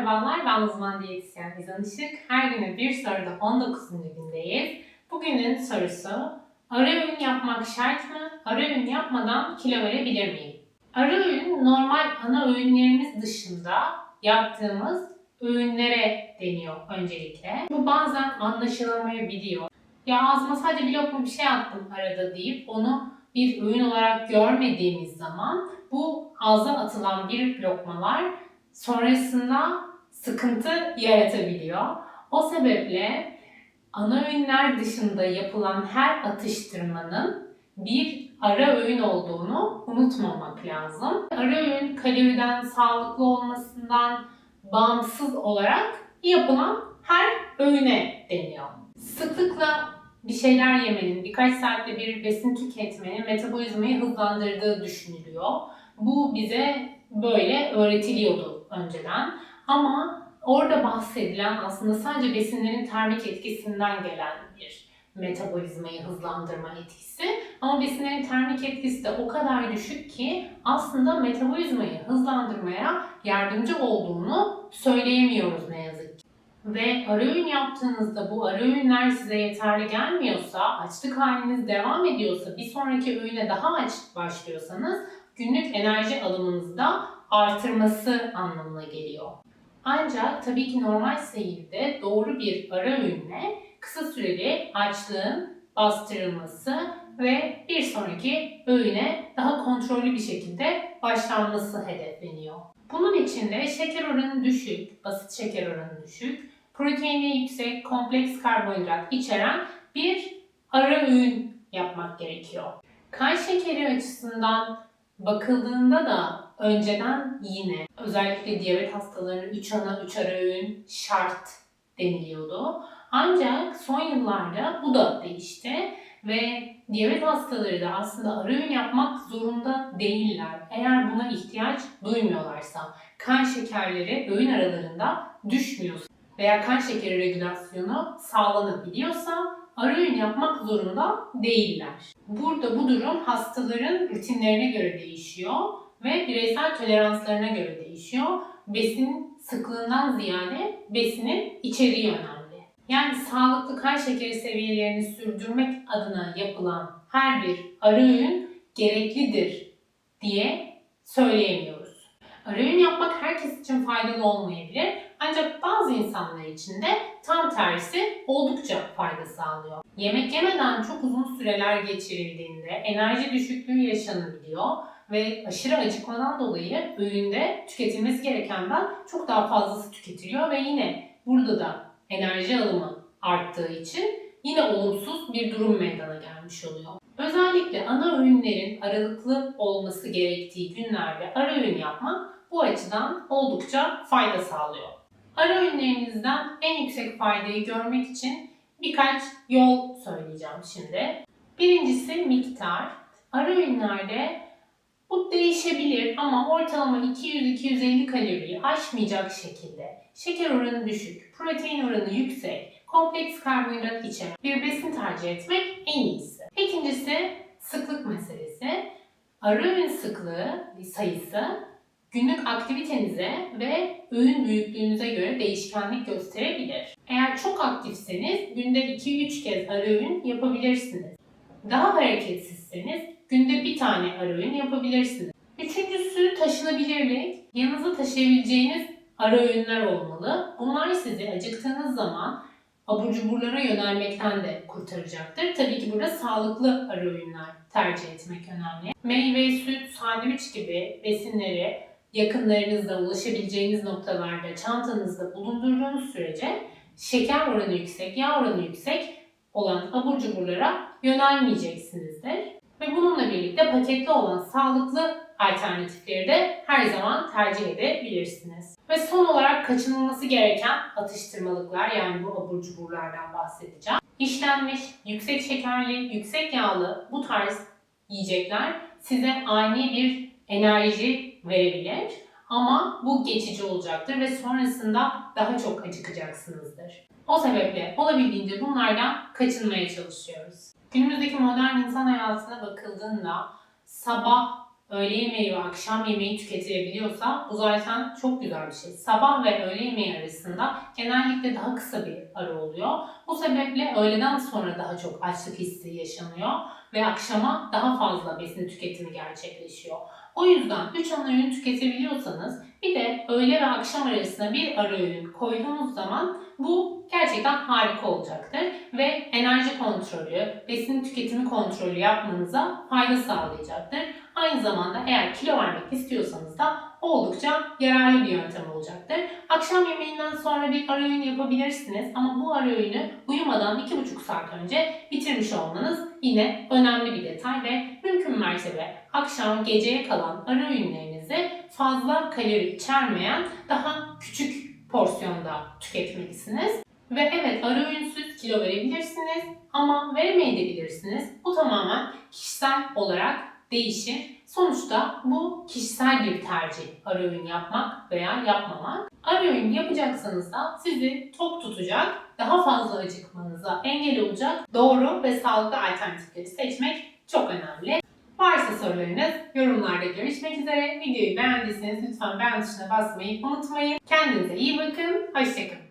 merhabalar. Ben uzman diyetisyen İzan Işık. Her günün bir soruda 19. gündeyiz. Bugünün sorusu, ara öğün yapmak şart mı? Ara öğün yapmadan kilo verebilir miyim? Ara öğün normal ana öğünlerimiz dışında yaptığımız öğünlere deniyor öncelikle. Bu bazen anlaşılamayabiliyor. Ya ağzıma sadece bir lokma bir şey attım arada deyip onu bir öğün olarak görmediğimiz zaman bu ağza atılan bir lokmalar sonrasında sıkıntı yaratabiliyor. O sebeple ana öğünler dışında yapılan her atıştırmanın bir ara öğün olduğunu unutmamak lazım. Ara öğün kaloriden, sağlıklı olmasından bağımsız olarak yapılan her öğüne deniyor. Sıklıkla bir şeyler yemenin, birkaç saatte bir besin tüketmenin metabolizmayı hızlandırdığı düşünülüyor. Bu bize böyle öğretiliyordu önceden. Ama orada bahsedilen aslında sadece besinlerin termik etkisinden gelen bir metabolizmayı hızlandırma etkisi. Ama besinlerin termik etkisi de o kadar düşük ki aslında metabolizmayı hızlandırmaya yardımcı olduğunu söyleyemiyoruz ne yazık ki. Ve ara öğün yaptığınızda bu ara öğünler size yeterli gelmiyorsa, açlık haliniz devam ediyorsa, bir sonraki öğüne daha aç başlıyorsanız günlük enerji alımınızı da artırması anlamına geliyor. Ancak tabii ki normal seyirde doğru bir ara öğünle kısa süreli açlığın bastırılması ve bir sonraki öğüne daha kontrollü bir şekilde başlanması hedefleniyor. Bunun için de şeker oranı düşük, basit şeker oranı düşük, proteini yüksek, kompleks karbonhidrat içeren bir ara öğün yapmak gerekiyor. Kan şekeri açısından bakıldığında da önceden yine özellikle diyabet hastalarının 3 ana 3 ara öğün şart deniliyordu. Ancak son yıllarda bu da değişti ve diyabet hastaları da aslında ara öğün yapmak zorunda değiller. Eğer buna ihtiyaç duymuyorlarsa, kan şekerleri öğün aralarında düşmüyorsa veya kan şekeri regülasyonu sağlanabiliyorsa ara öğün yapmak zorunda değiller. Burada bu durum hastaların rutinlerine göre değişiyor ve bireysel toleranslarına göre değişiyor. Besin sıklığından ziyade besinin içeriği önemli. Yani sağlıklı kan şekeri seviyelerini sürdürmek adına yapılan her bir ara öğün gereklidir diye söyleyemiyoruz. Ara öğün yapmak herkes için faydalı olmayabilir ancak bazı insanlar için de tam tersi oldukça fayda sağlıyor. Yemek yemeden çok uzun süreler geçirildiğinde enerji düşüklüğü yaşanabiliyor ve aşırı acıkmadan dolayı öğünde tüketilmesi gerekenden çok daha fazlası tüketiliyor ve yine burada da enerji alımı arttığı için yine olumsuz bir durum meydana gelmiş oluyor. Özellikle ana öğünlerin aralıklı olması gerektiği günlerde ara öğün yapmak bu açıdan oldukça fayda sağlıyor. Ara öğünlerinizden en yüksek faydayı görmek için birkaç yol söyleyeceğim şimdi. Birincisi miktar. Ara öğünlerde bu değişebilir ama ortalama 200-250 kaloriyi aşmayacak şekilde şeker oranı düşük, protein oranı yüksek, kompleks karbonhidrat içeren bir besin tercih etmek en iyisi. İkincisi sıklık meselesi. Ara öğün sıklığı sayısı günlük aktivitenize ve öğün büyüklüğünüze göre değişkenlik gösterebilir. Eğer çok aktifseniz günde 2-3 kez ara öğün yapabilirsiniz. Daha hareketsizseniz günde bir tane ara öğün yapabilirsiniz. Üçüncüsü taşınabilirlik. Yanınıza taşıyabileceğiniz ara öğünler olmalı. Bunlar sizi acıktığınız zaman abur cuburlara yönelmekten de kurtaracaktır. Tabii ki burada sağlıklı ara öğünler tercih etmek önemli. Meyve, süt, sandviç gibi besinleri yakınlarınızda ulaşabileceğiniz noktalarda çantanızda bulundurduğunuz sürece şeker oranı yüksek, yağ oranı yüksek olan abur cuburlara yönelmeyeceksinizdir. Ve bununla birlikte paketli olan sağlıklı alternatifleri de her zaman tercih edebilirsiniz. Ve son olarak kaçınılması gereken atıştırmalıklar yani bu abur cuburlardan bahsedeceğim. İşlenmiş, yüksek şekerli, yüksek yağlı bu tarz yiyecekler size ani bir enerji verebilir. Ama bu geçici olacaktır ve sonrasında daha çok acıkacaksınızdır. O sebeple olabildiğince bunlardan kaçınmaya çalışıyoruz. Günümüzdeki modern insan hayatına bakıldığında sabah öğle yemeği ve akşam yemeği tüketilebiliyorsa bu zaten çok güzel bir şey. Sabah ve öğle yemeği arasında genellikle daha kısa bir ara oluyor. Bu sebeple öğleden sonra daha çok açlık hissi yaşanıyor ve akşama daha fazla besin tüketimi gerçekleşiyor. O yüzden 3 ana öğün tüketebiliyorsanız bir de öğle ve akşam arasına bir ara öğün koyduğunuz zaman bu gerçekten harika olacaktır ve enerji kontrolü, besin tüketimi kontrolü yapmanıza fayda sağlayacaktır. Aynı zamanda eğer kilo vermek istiyorsanız da oldukça yararlı bir yöntem olacaktır. Akşam yemeğinden sonra bir ara öğün yapabilirsiniz ama bu ara öğünü uyumadan 2,5 saat önce bitirmiş olmanız yine önemli bir detay ve mümkün mertebe akşam geceye kalan ara öğünlerinizi fazla kalori içermeyen daha küçük porsiyonda tüketmelisiniz. Ve evet ara öğünsüz kilo verebilirsiniz ama veremeyebilirsiniz. Bu tamamen kişisel olarak değişir. Sonuçta bu kişisel bir tercih ara öğün yapmak veya yapmamak. Ara öğün yapacaksanız da sizi tok tutacak, daha fazla acıkmanıza engel olacak doğru ve sağlıklı alternatifleri seçmek çok önemli. Varsa sorularınız yorumlarda görüşmek üzere. Videoyu beğendiyseniz lütfen beğen tuşuna basmayı unutmayın. Kendinize iyi bakın. Hoşçakalın.